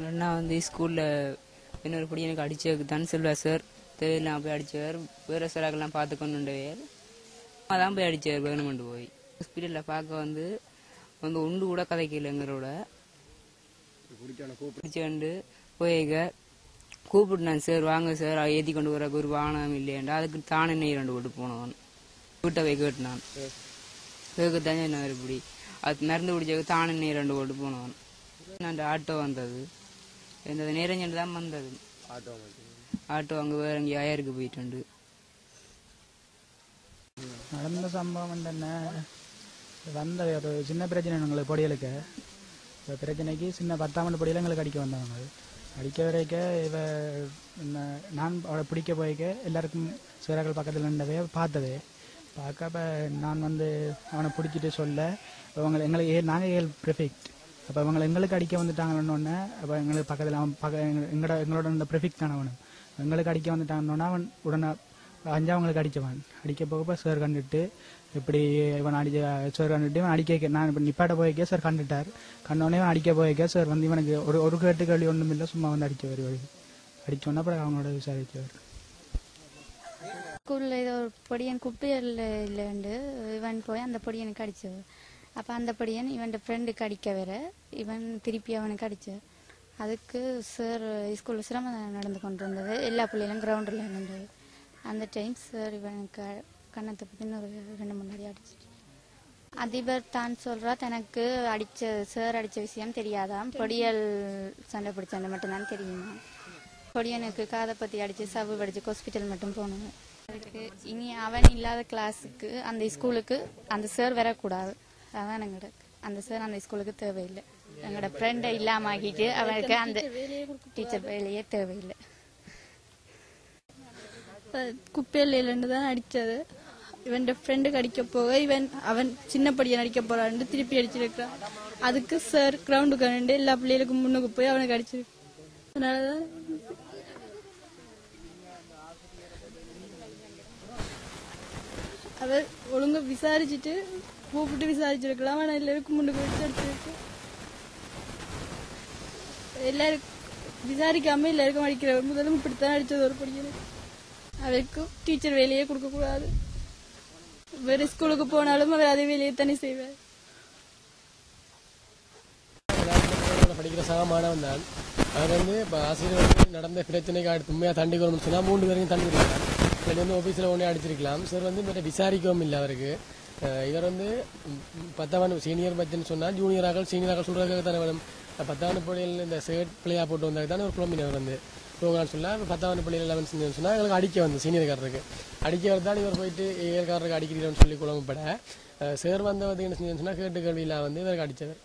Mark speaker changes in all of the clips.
Speaker 1: அண்ணா வந்து ஸ்கூலில் இன்னொரு படி எனக்கு அடிச்சதுக்கு தான் செல்வா சார் தேவையில்லாம் போய் அடித்தவர் வேறு சாராக்கெல்லாம் பார்த்து கொண்டுண்டவர் அதான் போய் அடித்தவர் கவர்மெண்ட் போய். ஹாஸ்பிட்டலில் பார்க்க வந்து வந்து ஒன்று கூட கதைக்கலைங்கிறோட பிடிச்சாண்டு போயிருக்க போய்க கூப்பிட்டுனான் சார் வாங்க சார் ஏற்றி கொண்டு வர ஒரு வாகனம் இல்லையாண்டா. அதுக்கு தானே நெய் ரெண்டு போட்டு போனவன். வீட்டை போய் கேட்டுனான். தானே என்ன இப்படி. அது மருந்து பிடிச்சதுக்கு தானே நெய் ரெண்டு போட்டு போனவன். அந்த ஆட்டோ வந்தது? இந்த நேரஞ்சல் தான் வந்தது.
Speaker 2: ஆட்டோ
Speaker 1: ஆட்டோ அங்கே வேற எங்கேயும் ஆயருக்கு போயிட்டு
Speaker 3: நடந்த சம்பவம் வந்து என்ன வந்த ஒரு சின்ன பிரச்சனை எங்களுக்கு பொடியலுக்கு. இந்த பிரச்சனைக்கு சின்ன பத்தாம் ஆண்டு பொடியில் எங்களுக்கு அடிக்க வந்தவங்க. அடிக்க வரைக்க இவ என்ன நான் அவளை பிடிக்க போய்க்க எல்லாருக்கும் சிறர்கள் பக்கத்தில் நின்றவே பார்த்ததே. பார்க்க அப்ப நான் வந்து அவனை பிடிச்சிட்டு சொல்ல அவங்க எங்களுக்கு நாங்கள் ஏழு ப்ரிஃபெக்ட் அப்போ அவங்க எங்களுக்கு அடிக்க வந்துட்டாங்கன்னு அப்போ எங்களுக்கு பக்கத்தில் அவன் பக்க எங்களோட எங்களோட இந்த ப்ரிஃபெக்ட் தானே எங்களுக்கு அடிக்க வந்துட்டாங்கன்னா அவன் உடனே அஞ்சாவங்களுக்கு அடித்தவன் அடிக்க போகப்ப சார் கண்டுட்டு இப்படி இவன் அடிச்ச சார் கண்டுட்டு இவன் அடிக்க நான் இப்போ நிப்பாட்ட போய்க்கே சார் கண்டுட்டார். கண்டோடனே இவன் அடிக்க போய்க்கே சார் வந்து இவனுக்கு ஒரு ஒரு கேட்டு கேள்வி ஒன்றும் இல்லை சும்மா வந்து அடிக்க வருவார். அடித்தோன்னா அப்புறம் அவனோட விசாரிச்சவர்
Speaker 4: ஸ்கூலில் ஏதோ ஒரு பொடியன் இல்லை இல்லைண்டு இவன் போய் அந்த பொடியனுக்கு அடித்தவர் அப்போ அந்த பொடியன் இவன் ஃப்ரெண்டுக்கு அடிக்க வேற. இவன் திருப்பி அவனுக்கு அடிச்சார் அதுக்கு சார் ஸ்கூலில் சிரமம் நடந்து கொண்டு இருந்தது எல்லா பிள்ளைகளும் கிரவுண்டில் இருந்தது அந்த டைம் சார் இவனுக்கு அ- கன்னத்தை பற்றி இன்னொரு ரெண்டு மூணு அடி அடிச்சிட்டு. அதிபர் தான் சொல்றா தனக்கு அடிச்ச சார் அடிச்ச விஷயம் தெரியாதாம். பொடியல் சண்டை பிடிச்சது மட்டும்தான் தெரியுமா? பொடியனுக்கு காதை பத்தி அடிச்சு சவ்வு படிச்சு ஹாஸ்பிட்டல் மட்டும் போகணும் அதுக்கு இனி அவன் இல்லாத கிளாஸுக்கு அந்த ஸ்கூலுக்கு அந்த சார் வரக்கூடாது. அதான் எங்களோட அந்த சார் அந்த ஸ்கூலுக்கு தேவையில்லை. எங்களோட ஃப்ரெண்டை இல்லாம ஆக்கிட்டு அவனுக்கு அந்த டீச்சர் வேலையே தேவையில்லை.
Speaker 5: குப்பையிலேருந்து தான் அடித்தது. இவன் ஃப்ரெண்டுக்கு அடிக்க போக இவன் அவன் சின்ன படியன் அடிக்க போறான்னு திருப்பி அடிச்சிருக்கான் அதுக்கு சார் கிரவுண்டுக்கு நின்று எல்லா பிள்ளைகளுக்கும் முன்னுக்கு போய் அவனுக்கு அடிச்சிருக்கு. அதனாலதான் அவர் ஒழுங்கா விசாரிச்சுட்டு கூப்பிட்டு விசாரிச்சிருக்கலாம். ஆனா எல்லாருக்கும் முன்னுக்கு வச்சு அடிச்சிருக்கு எல்லாருக்கும் விசாரிக்காம எல்லாருக்கும் அடிக்கிற முதலும் இப்படித்தான் அடிச்சது ஒரு படிக்கணும் அவருக்கு டீச்சர் வேலையே கொடுக்க கூடாது வேற ஸ்கூலுக்கு போனாலும் அவர் அதே வேலையை தானே செய்வார்.
Speaker 2: படிக்கிற சக மாணவன் தான் அவர் வந்து இப்போ ஆசிரியர் வந்து நடந்த பிரச்சனைக்கு அடுத்து உண்மையாக தண்டிக்கணும்னு சொன்னால் மூன்று பேரையும் தண்டிக்கலாம் சரி வந்து ஆஃபீஸில் ஒன்றே அடிச்சிருக்கலாம். சார் வந்து இவரை விசாரிக்கவும் இல்லை அவருக்கு. இவர் வந்து பத்தாவது சீனியர் பச்சுன்னு சொன்னால் ஜூனியராக சீனியராக சொல்கிறதுக்காக தானே வேணும் பத்தாவது பள்ளியில் இந்த சேட் பிள்ளையாக போட்டு வந்தாங்க தானே ஒரு குழம்பின் அவர் வந்து. ப்ரோக்ராம் சொல்ல இப்போ பத்தாம் பள்ளியில் லெவன்த் சீனியர் சொன்னால் எங்களுக்கு அடிக்க வந்து சீனியர்காரருக்கு அடிக்க வரதான் இவர் போயிட்டு ஏற்காரருக்கு அடிக்கிறீங்கன்னு சொல்லி குழம்பப்பட சேர் சார் வந்தவர் என்ன செஞ்சு சொன்னால் கேட்டு கல்வியில் வந்து இவருக்கு அடித்தவர்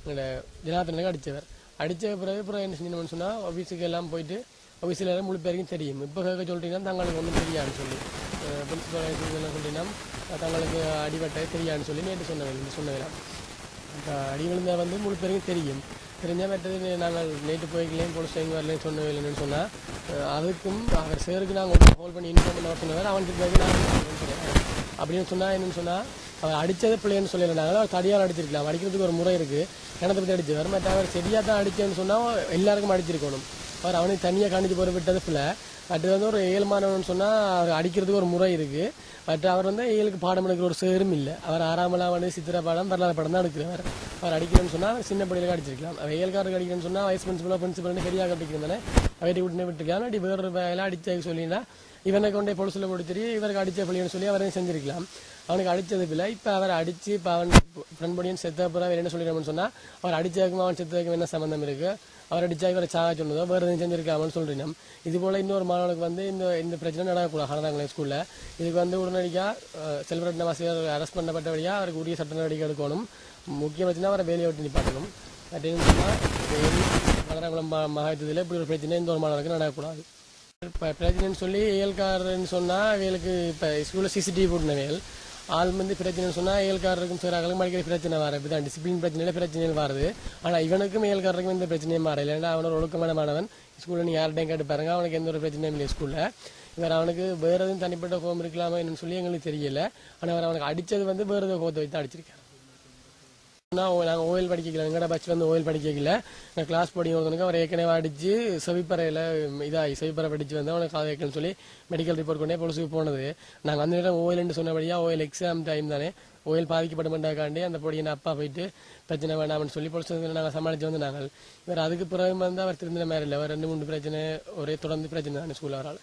Speaker 2: எங்களோட ஜனாதனுக்கு அடித்தவர் அடித்த பிறகு பிறகு என்ன செஞ்சோம்னு சொன்னால் ஆஃபீஸுக்கு எல்லாம் போயிட்டு ஆஃபீஸில் எல்லாம் முழு பேருக்கும் தெரியும். இப்போ கேட்க சொல்லிட்டீங்கன்னா தங்களுக்கு ஒன்றும் தெரியாதுன்னு சொல்லி. பிரின்சிபல் எல்லாம் தங்களுக்கு அடிபட்ட தெரியான்னு சொல்லி நேற்று சொன்னவங்க சொன்னவங்க இப்போ அடி விழுந்த வந்து முழு பேருக்கும் தெரியும். தெரிஞ்சால் மற்றது நாங்கள் நேற்று போய்க்கலையும் போலீஸ் ஸ்டேஷன் வரலையும் சொன்ன இல்லைன்னு சொன்னால் அதுக்கும் அவர் சேருக்கு நாங்கள் கால் பண்ணி இன்ஃபார்ம் பண்ண சொன்னவர் அவனுக்கு பிறகு நான் அப்படின்னு சொன்னால் என்னன்னு சொன்னால் அவர் அடித்தது பிள்ளைன்னு சொல்லியிருந்தாங்க அவர் தடியால் அடிச்சிருக்கலாம் அடிக்கிறதுக்கு ஒரு முறை இருக்குது கிணத்தை பற்றி அடிச்சவர் மற்ற அவர் சரியாக தான் அடிச்சேன்னு சொன்னால் எல்லாருக்கும் அடிச்சிருக்கணும் அவர் அவனுக்கு தனியாக காணிச்சு போற விட்டது பட் வந்து ஒரு ஏழு மாணவன் அவர் அடிக்கிறதுக்கு ஒரு முறை இருக்குது பட் அவர் வந்து ஏழுக்கு பாடம் எடுக்கிற ஒரு சேரும் இல்லை. அவர் ஆறாமலாம் வந்து சித்திர பாடம் வரலாறு படம் தான் எடுக்கிறவர். அவர் அடிக்கிறேன்னு சொன்னால் அவர் சின்ன பிள்ளைகளுக்கு அடிச்சிருக்கலாம் அவர் ஏழுக்காரருக்கு அடிக்கணும்னு சொன்னால் வைஸ் பிரின்சிபலாக பிரின்சிபல் பெரியாக அடிக்கிறதானே அவரை விட்டு விட்டுருக்கலாம். அப்படி வேறு வேலை அடிச்சு சொல்லினா இவனை கொண்டே பொலிசில் கொடுத்துட்டு இவருக்கு அடித்த பிள்ளைன்னு சொல்லி அவரையும் செஞ்சிருக்கலாம். அவனுக்கு அடித்தது பிள்ளை இப்போ அவரை அடித்து இப்போ அவன் ஃப்ரெண்ட் படியும் செத்த அப்புறம் அவர் என்ன சொல்லிடுறோம்னு சொன்னால் அவர் அடிச்சதுக்கும் அவன் செத்ததுக்கும் என்ன சம்பந்தம் இருக்குது அவர் அடித்தா இவரை சாக சொன்னதோ வேறு எதுவும் செஞ்சுருக்காமனு சொல்றீங்க. இது போல் இன்னொரு மாணவனுக்கு வந்து இந்த இந்த பிரச்சனை நடக்கக்கூடாது ஹனதாங்குளம் ஸ்கூலில் இதுக்கு வந்து உடனடியாக செல்வரட்ன வாசியர் அரெஸ்ட் பண்ணப்பட்டபடியா அவருக்கு உரிய சட்ட நடவடிக்கை எடுக்கணும். முக்கிய பிரச்சனை அவரை வேலையை விட்டு நிப்பாட்டணும். அப்படின்னு சொன்னால் ஹனதாங்குளம் மகாயுத்தத்தில் இப்படி ஒரு பிரச்சனை இந்த ஒரு மாணவனுக்கு நடக்கக்கூடாது. இப்போ பிரச்சனைன்னு சொல்லி ஏல்காரன்னு சொன்னால் அவைகளுக்கு இப்போ ஸ்கூலில் சிசிடிவி போட்டின வேல். ஆள் வந்து பிரச்சனைன்னு சொன்னால் ஏல்காரருக்கும் சிறார்களுக்கும் அடிக்கடி பிரச்சனை வர இப்படி தான் டிசிப்ளின் பிரச்சனையில் பிரச்சனைகள் வருது. ஆனால் இவனுக்கும் ஏழ்காரருக்கும் எந்த பிரச்சனையும் மாறல. ஏன்னா அவனோட ஒழுக்கமான மாணவன். ஸ்கூலில் நீ யார்கிட்டையும் கேட்டு பாருங்க அவனுக்கு எந்த ஒரு பிரச்சனையும் இல்லை ஸ்கூலில் இவர் அவனுக்கு வேறு எதுவும் தனிப்பட்ட கோபம் இருக்கலாமா என்னன்னு சொல்லி எங்களுக்கு தெரியல. ஆனால் அவர் அவனுக்கு அடித்தது வந்து வேறு ஏதோ கோபத்தை வைத்து அடிச்சிருக்காரு. நாங்கள் ஓயில் படிக்கல எங்கட பட்ச் வந்து ஓயில் படிக்கல நான் கிளாஸ் படிக்கும் ஒருத்தனுக்கு அவர் ஏற்கனவே அடிச்சு செவிப்பறையில் இதாகி செவிப்பறை படித்து வந்து அவனுக்கு காது வைக்கணும்னு சொல்லி மெடிக்கல் ரிப்போர்ட் கொண்டே பொலிசுக்கு போனது. நாங்கள் அந்த நேரம் ஓயில்னு சொன்னபடியாக ஓயில் எக்ஸாம் டைம் தானே. ஓயில் பாதிக்கப்பட்டமெண்டாக்காண்டி அந்த பொடி என் அப்பா போயிட்டு பிரச்சனை வேண்டாம்னு சொல்லி பொலிசு நாங்கள் சமாளித்து வந்து நாங்கள் இவர் அதுக்கு பிறகு வந்து அவர் திருந்தின மாதிரி இல்லை. அவர் ரெண்டு மூணு பிரச்சனை ஒரே தொடர்ந்து பிரச்சனை தான் ஸ்கூலில் வரால்